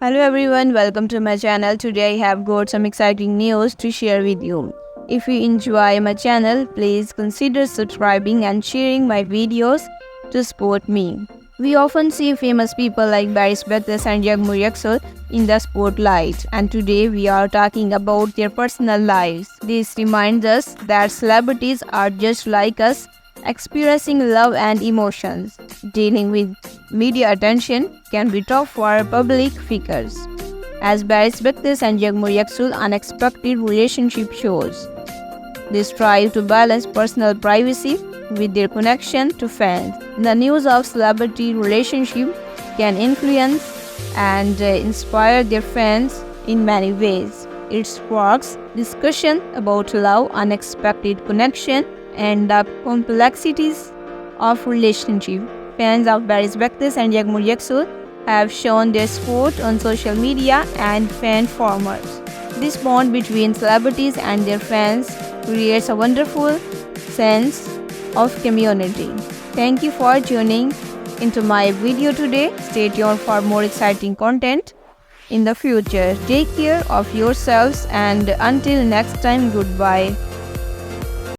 Hello everyone, welcome to my channel. Today I have got some exciting news to share with you. If you enjoy my channel, please consider subscribing and sharing my videos to support me. We often see famous people like Baris Bektas and Yagmur Yaksel in the spotlight, and today we are talking about their personal lives. This reminds us that celebrities are just like us, experiencing love and emotions. Dealing with media attention can be tough for public figures. As Baris Bektas and Yagmur Yaksul unexpected relationship shows. They strive to balance personal privacy with their connection to fans. The news of celebrity relationship can influence and uh, inspire their fans in many ways. It sparks discussion about love, unexpected connection, and the complexities of relationship. Fans of Baris Bektas and Yagmur Yaksul have shown their support on social media and fan forums. This bond between celebrities and their fans creates a wonderful sense of community. Thank you for tuning into my video today. Stay tuned for more exciting content in the future. Take care of yourselves and until next time, goodbye.